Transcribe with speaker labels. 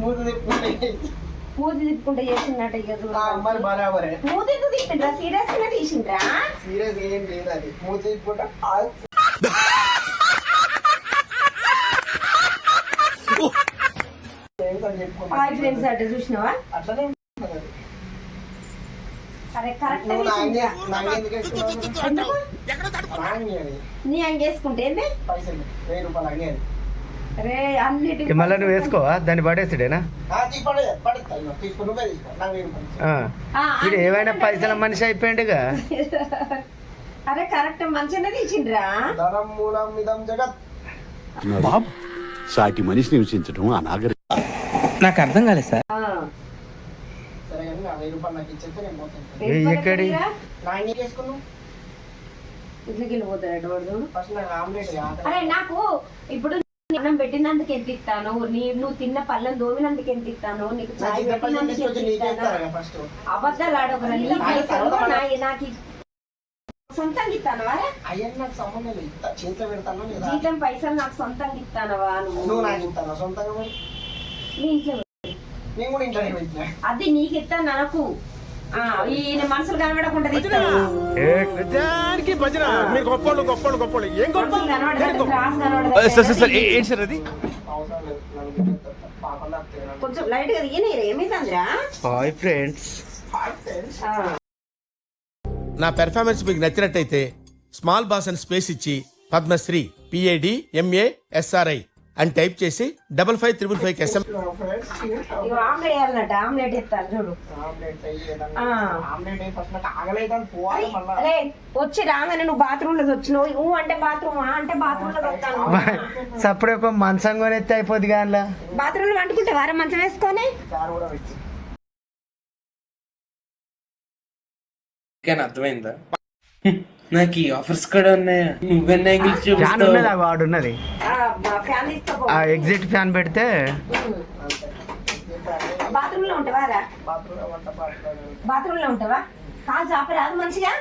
Speaker 1: మూత తిప్పుకుంటే
Speaker 2: మూతి తిప్పుకుంటే చేసిందట ఇక చూడు.
Speaker 1: ఆ, మరి బరాబరే.
Speaker 2: మూతి ఎందుకు తిప్పిండ్రా? సీరియస్గా తీసిండ్రా?
Speaker 1: సీరియస్ ఏం లేదు అది. మూత తిప్పుకుంటే.
Speaker 2: హాయ్ ఫ్రెండ్స్ అంటే చూసినావా?
Speaker 1: అట్లనే
Speaker 2: కరెక్ట్
Speaker 1: నా
Speaker 2: అంగేసుకుంటే ఏంది?
Speaker 1: పైసలు. వెయ్యి రూపాయలు అంగే అది.
Speaker 2: రే అన్నిటి
Speaker 3: ఇక మళ్ళీ నువ్వు వేసుకోవా? దాన్ని పడేసుడేనా? ఏమైనా పైసల మనిషి అయిపోయిండుగా.
Speaker 2: అరే కరెక్ట్ మంచిగానే తీసిండ్రా.
Speaker 4: బాబు సాటి మనిషిని హింసించడం అనాగరి
Speaker 5: నాకు అర్థం కాలేదు సార్.
Speaker 3: ఎక్కడి?
Speaker 2: ఇట్లకి వెళ్ళిపోతాడు
Speaker 1: నాకు
Speaker 2: ఇప్పుడు అన్నం పెట్టినందుకు ఎంత ఇస్తాను? నీ నువ్వు తిన్న పళ్ళని దోమినందుకు ఎంత ఇస్తాను? నీకు చాయ్ పెట్టినందుకు ఎంత ఇస్తాను? అబద్ధాలు ఆడొకరా నాకు సొంతంగా ఇస్తానవా?
Speaker 1: అయ్యని నాకు సంబంధం లేదు. ఇస్తా చేతిలో పెడతాను లేదా?
Speaker 2: జీతం పైసలు నాకు సొంతంగా ఇస్తానవా
Speaker 1: నువ్వు?
Speaker 2: నువ్వు
Speaker 1: నాకు ఇస్తాను సొంతంగా మరి?
Speaker 2: నీ ఇంట్లో
Speaker 1: నేను కూడా ఇంట్లోనే పెట్టినా.
Speaker 2: అది నీకు ఇస్తాను నాకు ఈయన మనసులు కనబడకుండా ఇస్తాను
Speaker 6: దానికి భజన. మీరు గొప్పోళ్ళు గొప్పోళ్ళు గొప్పోళ్ళు ఏం
Speaker 5: సార్ సార్ సార్ ఏంటి సార్ అది?
Speaker 2: కొంచెం లైట్గా
Speaker 3: హాయ్ ఫ్రెండ్స్.
Speaker 1: ఫ్రెండ్స్
Speaker 6: నా పెర్ఫార్మెన్స్ మీకు నచ్చినట్టయితే స్మాల్ బాస్ అని స్పేస్ ఇచ్చి పద్మశ్రీ పిఏడి ఎంఏ ఎస్ఆర్ఐ అని టైప్ చేసి double five triple five SM
Speaker 2: వచ్చి రాగానే నువ్వు బాత్రూమ్లో వచ్చినావు. అంటే బాత్రూమ్? అంటే బాత్రూమ్లో వస్తాను.
Speaker 3: సప్పుడు ఒక మంచం కొనేస్తే అయిపోద్ది కానీ
Speaker 2: బాత్రూమ్లో వండుకుంటే వారం మంచం వేసుకొని?
Speaker 5: అర్థమైందా? నాకు ఈ ఆఫర్స్ కూడా ఉన్నాయా? నువ్వెన్న యాంగిల్స్
Speaker 3: ఫ్యాన్ ఉన్నది ఆ వాడు ఉన్నది. ఆ ఎగ్జిట్ ఫ్యాన్ పెడితే
Speaker 1: బాత్రూమ్లో వంట పాడుతాను
Speaker 2: బాత్రూమ్లో ఉంటావా? కాలు చాప రాదు మంచిగా